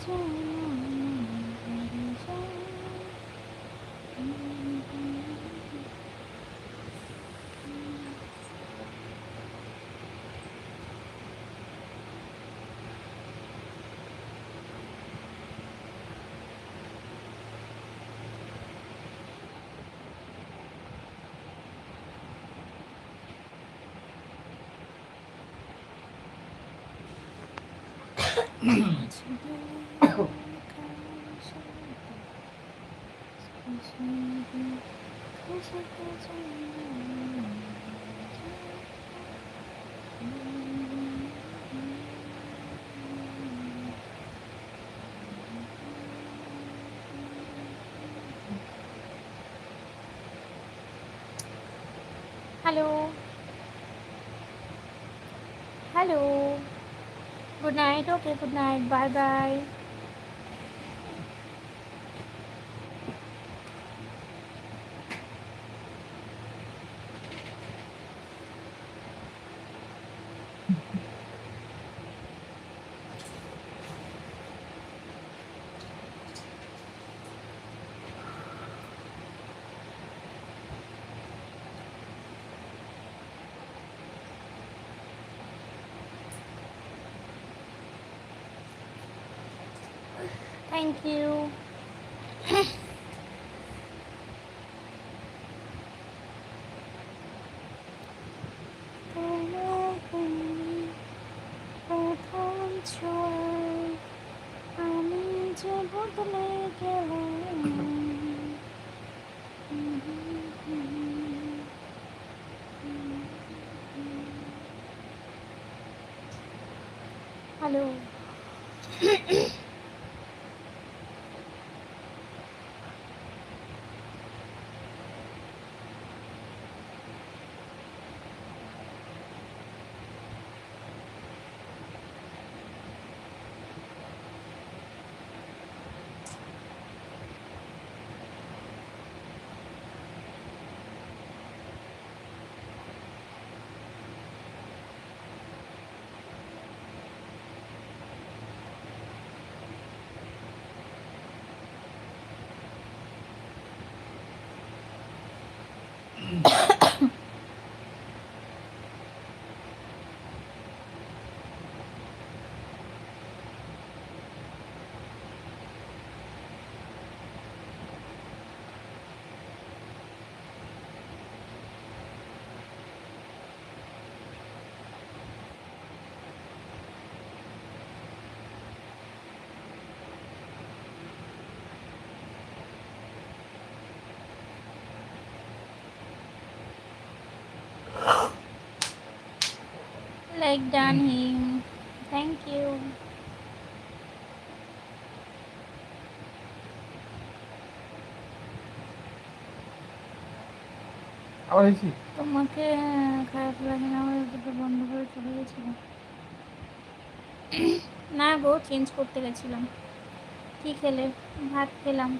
지금 음. 음. Hello hello good night okay good night bye bye thank you প্রথম ছোঁয়ায় আমি যে বদলে গেলাম hello like done him. Thank you. আবার এসি তোমাকে খারাপ লাগে না আমার দুটো বন্ধ করে চলে গেছিলাম। না গো চেঞ্জ করতে গেছিলাম। কি খেলে? ভাত খেলাম।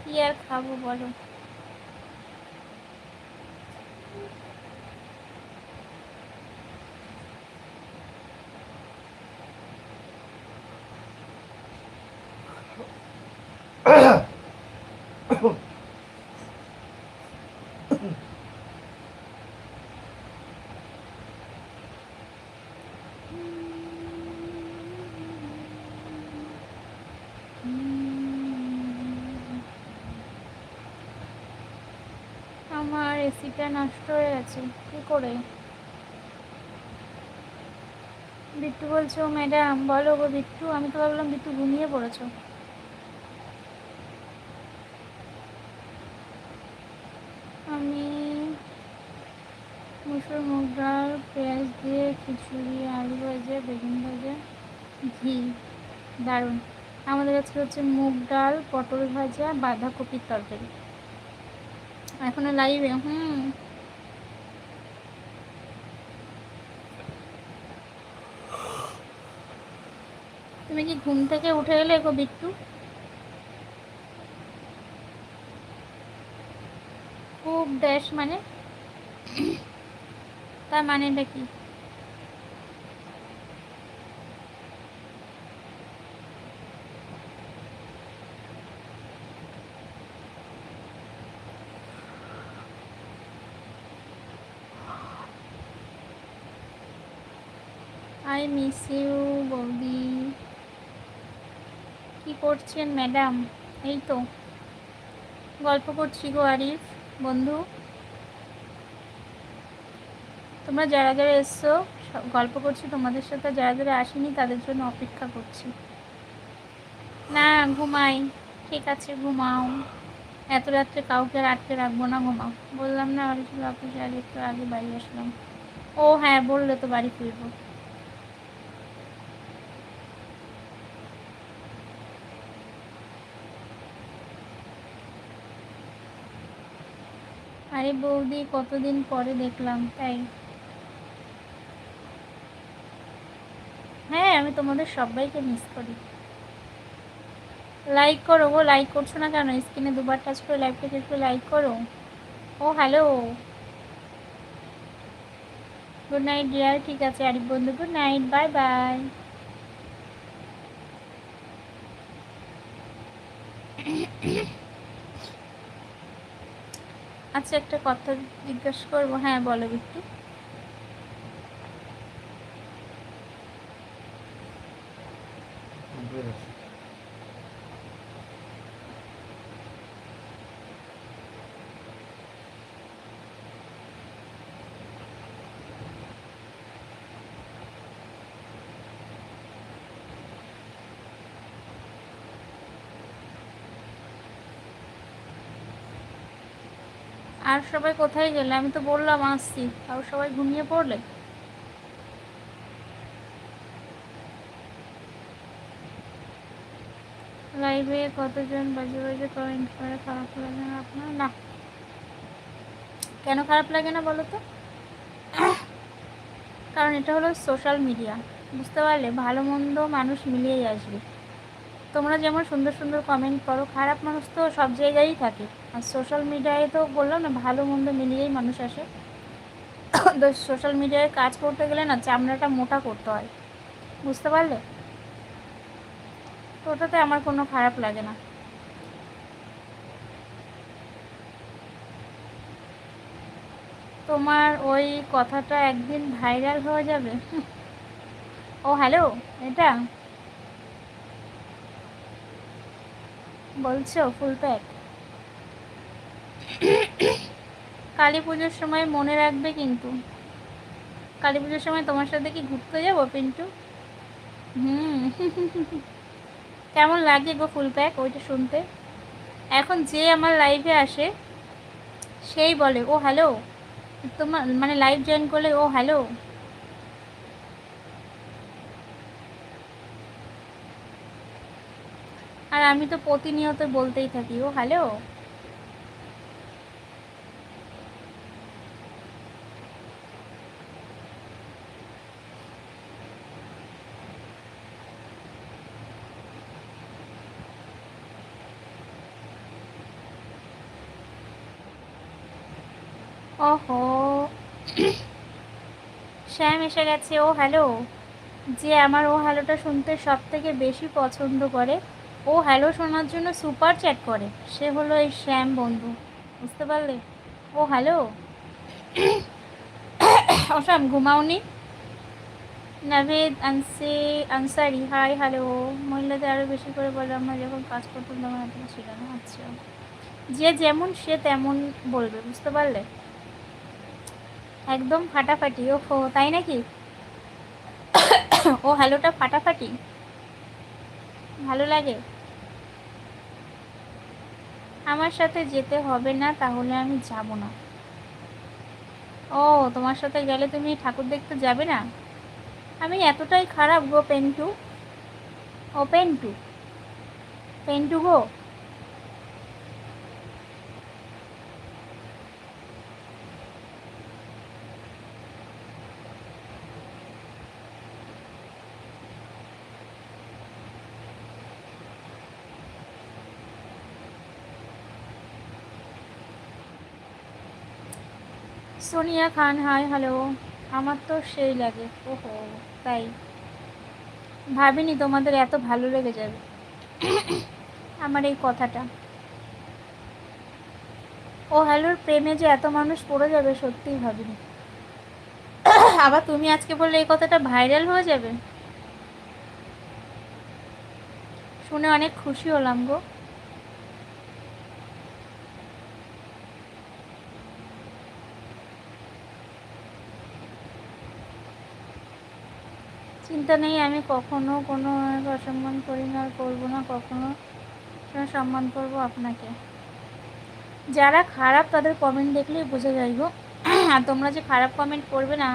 কি আর খাব বলো? আমার এসিটা নষ্ট হয়ে গেছে, কি করে? বিট্টু বলছো ম্যাডাম, বলো গো বিট্টু, আমি তো ভাবলাম বিট্টু ঘুমিয়ে পড়েছো আমি মুসুর মুগ ডাল পেঁয়াজ দিয়ে খিচুড়ি, আলু ভাজা, বেগুন ভাজা, ঘি। দারুণ। আমাদের আজকে হচ্ছে মুগ ডাল, পটল ভাজা, বাঁধাকপির তরকারি। এখনও লাইভে হুম। তুমি কি ঘুম থেকে উঠে এলে গো বিট্টু? খুব ড্যাশ মানে? তার মানেটা কি? মিস ইউ বৌদি কি করছেন ম্যাডাম এই তো। গল্প করছি গো, আরিফ, বন্ধু। তোমরা যারা যারা এসছো গল্প করছি, তোমাদের সাথে যারা যারা আসেনি, তাদের জন্য অপেক্ষা করছি। না, ঘুমাই। ঠিক আছে, ঘুমাও। এত রাত্রে কাউকে আর আটকে রাখব না, ঘুমাও। বললাম না ছিল অফিসে আগে একটু আগে বাড়ি আসলাম। ও হ্যাঁ বললে তো বাড়ি ফিরবো। আরে বৌদি, কতদিন পরে দেখলাম, তাই। হ্যাঁ আমি তোমাদের সবাইকে মিস করি। লাইক করো ও লাইক করছ না কেন? স্ক্রিনে দুবার টাচ করে লাইভটা শেষ করে লাইক করো। ও হ্যালো গুড নাইট ডিয়ার ঠিক আছে, আরিফ বন্ধু গুড নাইট বাই বাই আচ্ছা একটা কথা জিজ্ঞাসা করব। হ্যাঁ বলো একটু আর সবাই কোথায় গেলে? আমি তো বললাম আসছি। আর সবাই ঘুমিয়ে পড়লে? লাইভে কতজন বাজে বাজে কমেন্ট করে? খারাপ লাগে না আপনার? না। কেন খারাপ লাগে না বলো তো? কারণ এটা হলো সোশ্যাল মিডিয়া বুঝতে পারলে? ভালো, মন্দ মানুষ মিলিয়েই আসবে। তোমরা যেমন সুন্দর সুন্দর কমেন্ট করো, খারাপ মানুষ তো সব জায়গায়ই থাকে। আর সোশ্যাল মিডিয়ায় তো বললাম না, ভালো মন্দ মিলিয়েই মানুষ আসে। তো সোশ্যাল মিডিয়ায় কাজ করতে গেলে না চামড়াটা মোটা করতে হয়। বুঝতে পারলে? তো ওটাতে আমার কোনো খারাপ লাগে না। তোমার ওই কথাটা একদিন ভাইরাল হয়ে যাবে। ও হ্যালো এটা? বলছো ফুল প্যাক কালী পুজোর সময় মনে রাখবে কিন্তু। কালী পুজোর সময় তোমার সাথে কি ঘুরতে যাব, পিন্টু? হুম। কেমন লাগে গো ফুল প্যাক ওইটা শুনতে? এখন যে আমার লাইভে আসে, সেই বলে, ও হ্যালো তোমার মানে লাইভ জয়েন করলে, ও হ্যালো আর আমি তো প্রতিনিয়ত বলতেই থাকি, ও হ্যালো ওহো শ্যাম এসে গেছে, ও হ্যালো। যে আমার ও হ্যালোটা শুনতে সব থেকে বেশি পছন্দ করে, ও হ্যালো শোনার জন্য সুপার চ্যাট করে। সে হলো এই শ্যাম বন্ধু, বুঝতে পারলে? ও হ্যালো? ও শ্যাম, ঘুমাওনি? নাভেদ, আনসে, আনসারি, হাই, হ্যালো। মহিলাদের আরও বেশি করে বলে, আমরা যখন কাজ করতাম তখন এত ছিল না আচ্ছা। যে যেমন সে তেমন বলবে, বুঝতে পারলে? একদম ফাটাফাটি ও তাই নাকি? ও হ্যালোটা ফাটাফাটি? ভালো লাগে? আমার সাথে যেতে হবে না, তাহলে আমি যাব না। ও, তোমার সাথে গেলে তুমি ঠাকুর দেখতে যাবে না? আমি এতটাই খারাপ গো, পেন্টু। ও, পেন্টু। পেন্টু গো? Sonia Khan, hi, hello. আমার তো সেই লাগে। ওহো, তাই। ভাবিনি তোমাদের এত ভালো লেগে যাবে। আমার এই কথাটা। ও, হ্যালোর প্রেমে যে এত মানুষ পড়ে যাবে, সত্যিই ভাবিনি। আবার তুমি আজকে বললে এই কথাটা ভাইরাল হয়ে যাবে? শুনে অনেক খুশি হলাম গো। চিন্তা নেই, আমি কখনো কোনো অসম্মান করি না আর করব না, কখনো সম্মান করব আপনাকে। যারা খারাপ তাদের কমেন্ট দেখলেই বোঝা যাইব আর তোমরা যে খারাপ কমেন্ট করবে না,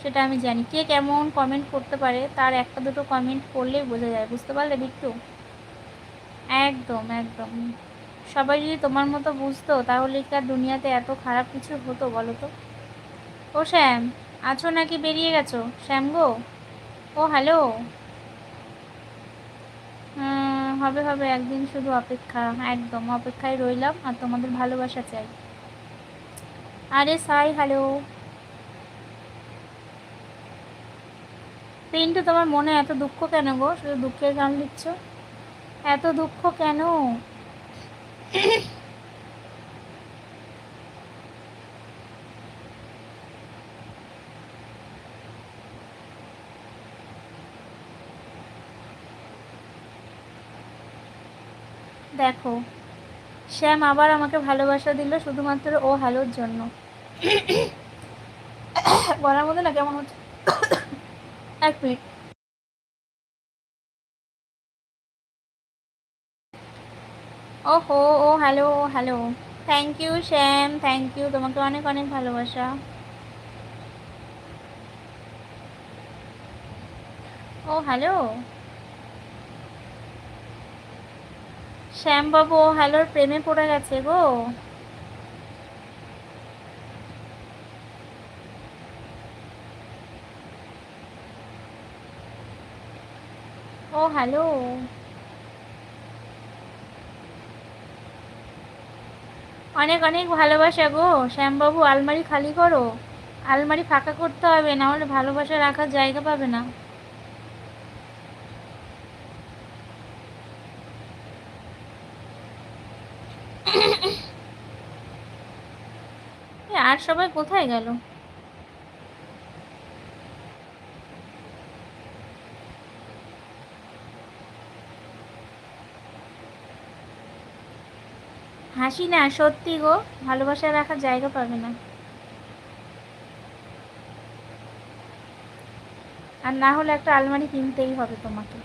সেটা আমি জানি। কে কেমন কমেন্ট করতে পারে, তার একটা দুটো কমেন্ট করলেই বোঝা যায়। বুঝতে পারলে বিট্টু? একদম একদম। সবাই যদি তোমার মতো বুঝতো, তাহলে কি আর দুনিয়াতে এত খারাপ কিছু হতো বলো তো? ও শ্যাম, আছো নাকি বেরিয়ে গেছো? শ্যাম গো? ও, হ্যালো। হবে হবে, একদিন শুধু অপেক্ষা, একদম অপেক্ষায় রইলাম আর তোমাদের ভালোবাসা চাই। আরে, সাই, হ্যালো। পিন্টু, তোমার মনে এত দুঃখ কেন গো? শুধু দুঃখের গান লিখছ? এত দুঃখ কেন? দেখো। শ্যাম আবার আমাকে ভালোবাসা দিল শুধুমাত্র ও হ্যালোর জন্য। বলার মধ্যে না কেমন হচ্ছে? এক মিনিট। ও হো ও hello. Hello thank you Shyam. Thank you তোমাকে অনেক অনেক ভালোবাসা। ও হ্যালো। শ্যামবাবু, ও হ্যালোর প্রেমে পড়ে গেছে গো। ও, হ্যালো। অনেক অনেক ভালোবাসা গো। শ্যামবাবু, আলমারি খালি করো। আলমারি ফাঁকা করতে হবে, না হলে ভালোবাসা রাখার জায়গা পাবে না। আর সবাই কোথায় গেল? হাসি না, সত্যি গো, ভালোবাসা রাখার জায়গা পাবে না। আর না হলে একটা আলমারি কিনতেই হবে তোমাকে।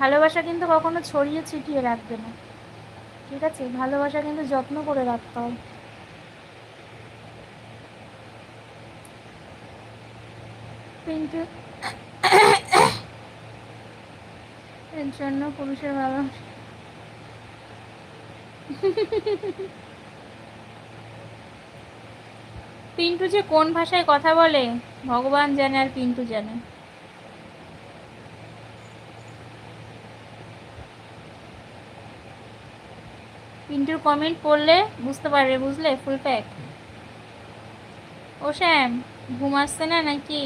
ভালোবাসা কিন্তু কখনো ছড়িয়ে ছিটিয়ে রাখবে না। ঠিক আছে, ভালোবাসা কিন্তু যত্ন করে রাখতে হয়। কিন্তু এর জন্য পুরুষের ভালোবাসা পিন্টু যে কোন ভাষায় কথা বলে? ভগবান জানে আর পিন্টু জানে। পিন্টুর কমেন্ট পড়লে বুঝতে পারবে বুঝলে? ফুল প্যাক ও শ্যাম ঘুম আসছে না নাকি?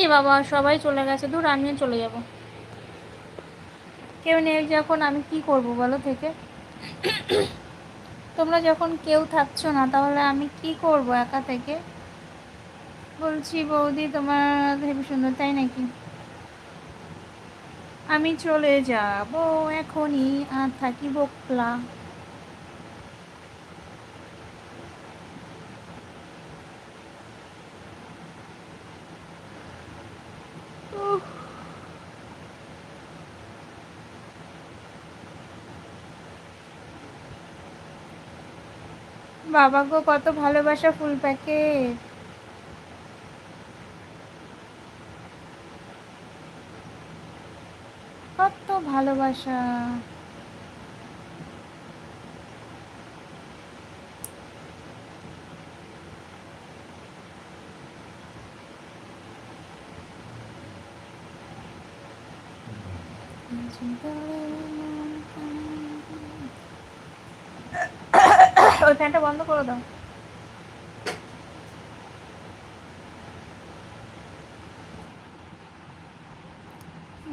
এ বাবা, সবাই চলে গেছে। দূর, আমিও চলে যাব। কেউ নেই, যখন আমি কি করব বলো থেকে? তোমরা যখন কেউ থাকছো না, তাহলে আমি কি করব একা থেকে? বলছি, বৌদি, তোমার হেবি সুন্দর, তাই নাকি? আমি চলে যাব, এখনই আর থাকি বকলা বাবা গো কত ভালোবাসা ফুল প্যাকেট। কত ভালোবাসা। ফ্যানটা বন্ধ করে দাও।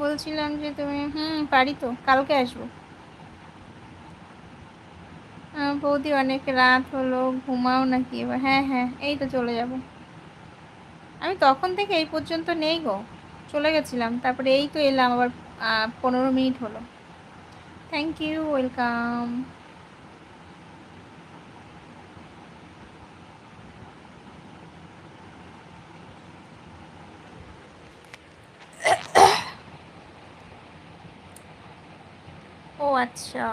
বলছিলাম যে তুমি, হুম, পারি তো, কালকে আসব। বৌদি অনেক রাত হলো, ঘুমাও নাকি এবার? হ্যাঁ হ্যাঁ এই তো চলে যাব। আমি তখন থেকে এই পর্যন্ত নেই গো, চলে গেছিলাম, তারপরে এই তো এলাম, আবার পনেরো মিনিট হলো। থ্যাংক ইউ ওয়েলকাম আচ্ছা।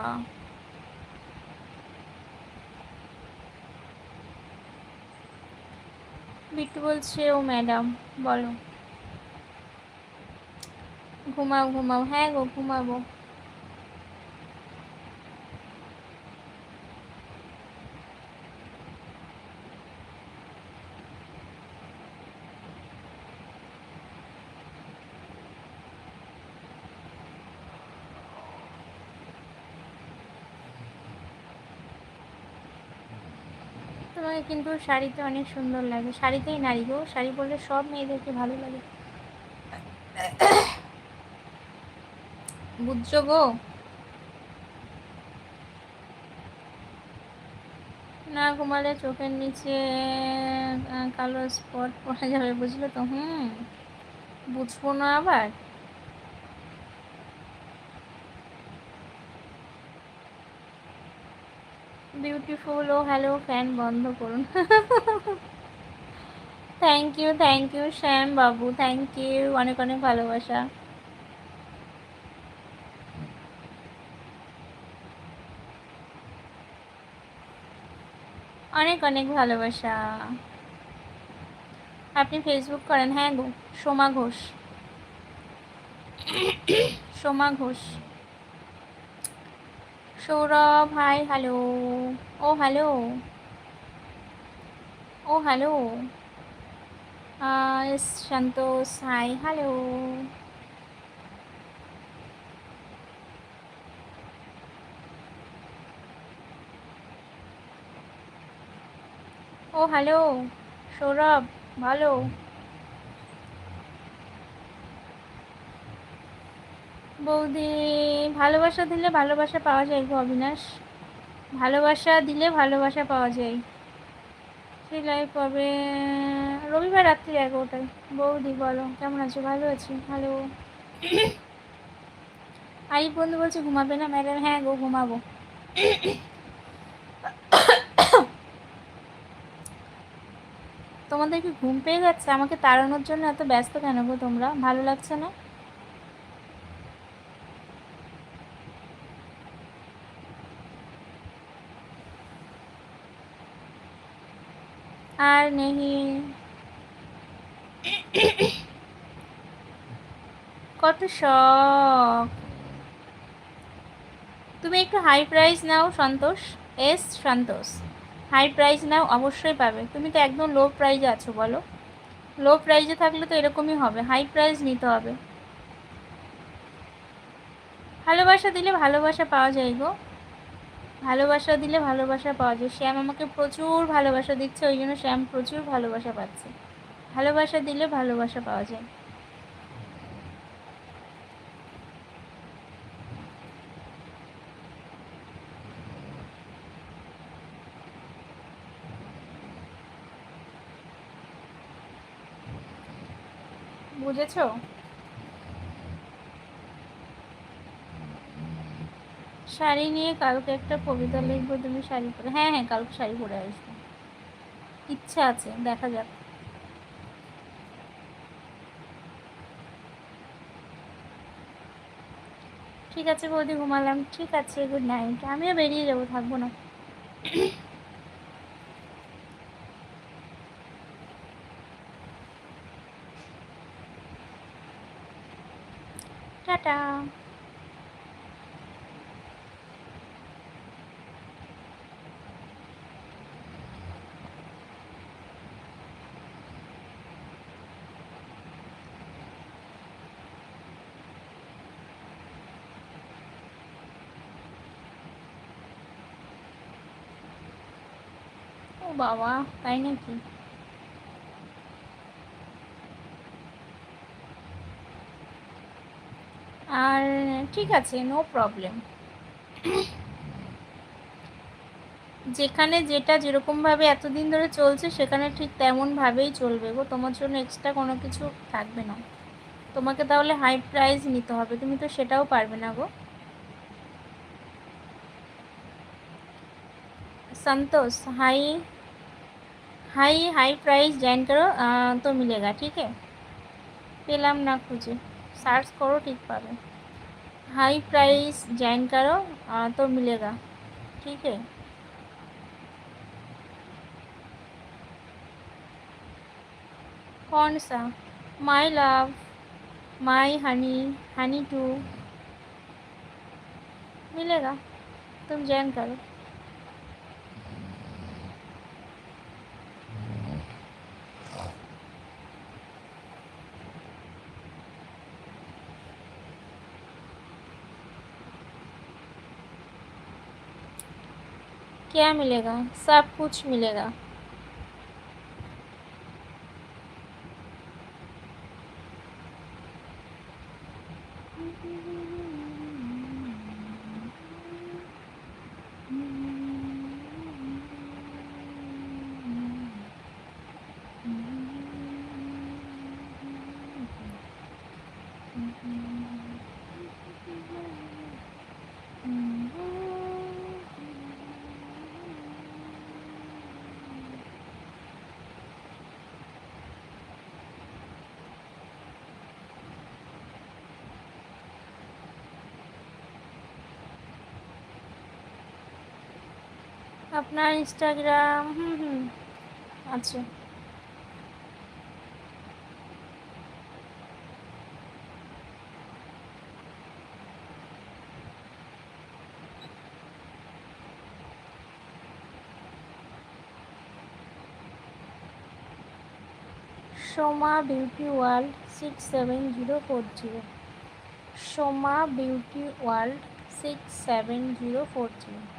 বিট্টু বলছে ও ম্যাডাম বলো। ঘুমাও ঘুমাও। হ্যাঁ গো ঘুমাবো তোমাকে কিন্তু শাড়িতে অনেক সুন্দর লাগে। শাড়িতেই নারী গো, শাড়ি পরলে সব মেয়েদেরকে ভালো লাগে। বুঝছ গো? না ঘুমালে চোখের নিচে কালো স্পট পড়া যাবে, বুঝলো তো? হুম, বুঝব না আবার? বিউটিফুল ও হ্যালো ফ্যান বন্ধ করুন। Thank you thank you Shyam Babu thank you অনেক অনেক ভালোবাসা। অনেক অনেক ভালোবাসা। আপনি ফেসবুক করেন হ্যাঁ গো, সোমা ঘোষ। সোমা ঘোষ। সৌরভ হাই হ্যালো ও হ্যালো ও হ্যালো সন্তোষ হাই হ্যালো ও হ্যালো সৌরভ ভালো বৌদি, ভালোবাসা দিলে ভালোবাসা পাওয়া যায় গো অবিনাশ। ভালোবাসা দিলে ভালোবাসা পাওয়া যায়। সেই লাইভ পাবে রবিবার রাত্রি এগারোটায়। বৌদি, বলো, কেমন আছো? ভালো আছি। ভালো আরিফ বন্ধু বলছে ঘুমাবে না? ম্যাডাম হ্যাঁ গো, ঘুমাবো। তোমাদের কি ঘুম পেয়ে যাচ্ছে আমাকে তাড়ানোর জন্য এত ব্যস্ত কেন গো তোমরা? ভালো লাগছে না? নেহি কত শখ। তুমি একটু হাই প্রাইস নাও, সন্তোষ। এস সন্তোষ। হাই প্রাইস নাও, অবশ্যই পাবে। তুমি তো একদম লো প্রাইজে আছো, বলো। লো প্রাইজে থাকলে তো এরকমই হবে। হাই প্রাইস নিতে হবে। ভালোবাসা দিলে ভালোবাসা পাওয়া যায় গো। ভালোবাসা দিলে ভালোবাসা পাওয়া যায়। শ্যাম আমাকে প্রচুর ভালোবাসা দিচ্ছে, ওই জন্য শ্যাম প্রচুর ভালোবাসা পাচ্ছে। ভালোবাসা দিলে ভালোবাসা পাওয়া যায়। বুঝেছ? শাড়ি নিয়ে কালকে একটা কবিতা লিখব, তুমি শাড়ি পরে হ্যাঁ হ্যাঁ কালকে শাড়ি পরে আসব। ইচ্ছা আছে, দেখা যাক। ঠিক আছে বৌদি, ঘুমালাম। ঠিক আছে গুড নাইট আমিও বেরিয়ে যাব, থাকব না। টাটা ও বাবা, তাই নাকি? আর ঠিক আছে নো প্রবলেম যেখানে যেটা যেরকমভাবে এতদিন ধরে চলছে, সেখানে ঠিক তেমনভাবেই চলবে গো। তোমার জন্য এক্সট্রা কোনো কিছু থাকবে না। তোমাকে তাহলে হাই প্রাইস নিতে হবে, তুমি তো সেটাও পারবে না গো। Santosh high high high price join करो। आ, तो मिलेगा ठीक है? पेलम ना खुजे सार्च करो ठीक पा हाई प्राइस ज्वाइन करो। आ, तो मिलेगा ठीक है? कौन सा? My love my honey honey too मिलेगा? तुम ज्वाइन करो। क्या मिलेगा? सब कुछ मिलेगा। আপনার ইনস্টাগ্রাম হুম হুম, আছে। Soma beauty world six seven zero four zero. Soma beauty world six seven zero four zero.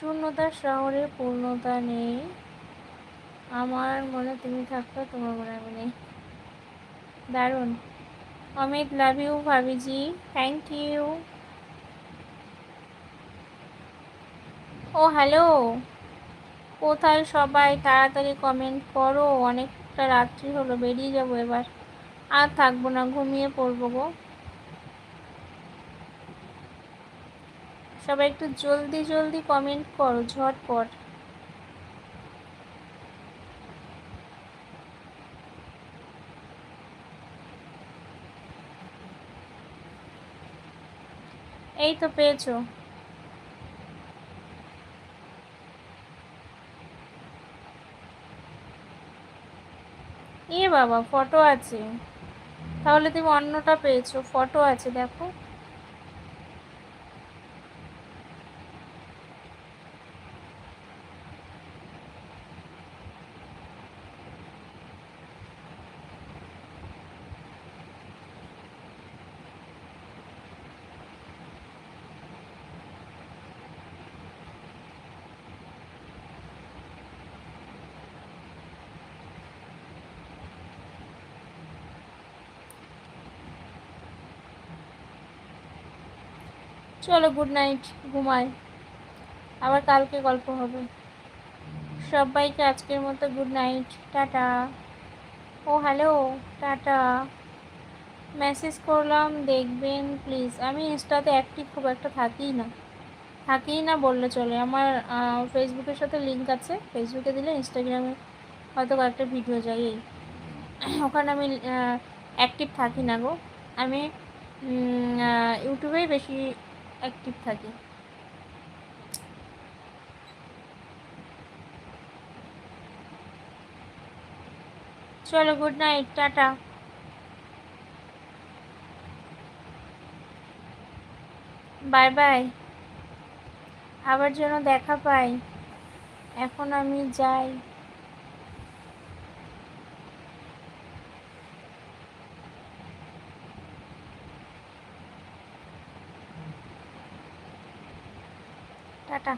শূন্যতার শহরে পূর্ণতা নেই। আমার মনে তুমি থাকতো তোমার মনে আমি নেই। দারুণ। অমিত লাভ ইউ ভাবিজি। থ্যাংক ইউ ও হ্যালো কোথায় সবাই? তাড়াতাড়ি কমেন্ট করো। অনেকটা রাত্রি হলো, বেরিয়ে যাব এবার। আর থাকব না, ঘুমিয়ে পড়ব গো। সবাই একটু জলদি জলদি কমেন্ট করো, ঝটপট। এই তো পেয়েছ। এ বাবা ফটো আছে। তাহলে তুমি অন্যটা পেয়েছ ফটো আছে, দেখো। চলো গুড নাইট ঘুমাই। আবার কালকে গল্প হবে। সবাইকে আজকের মতো গুড নাইট টাটা। ও হ্যালো টাটা। মেসেজ করলাম, দেখবেন প্লিজ আমি ইনস্টাতে অ্যাক্টিভ খুব একটা থাকি না। থাকি না বললে চলে। আমার ফেসবুকের সাথে লিঙ্ক আছে। ফেসবুকে দিলে ইনস্টাগ্রামে হয়তো কয়েকটা ভিডিও যাই এই। ওখানে আমি অ্যাক্টিভ থাকি না গো। আমি ইউটিউবেই বেশি অ্যাক্টিভ থাকি। চলো good night tata. Bye bye আবার যেন দেখা পাই। এখন আমি যাই। টাটা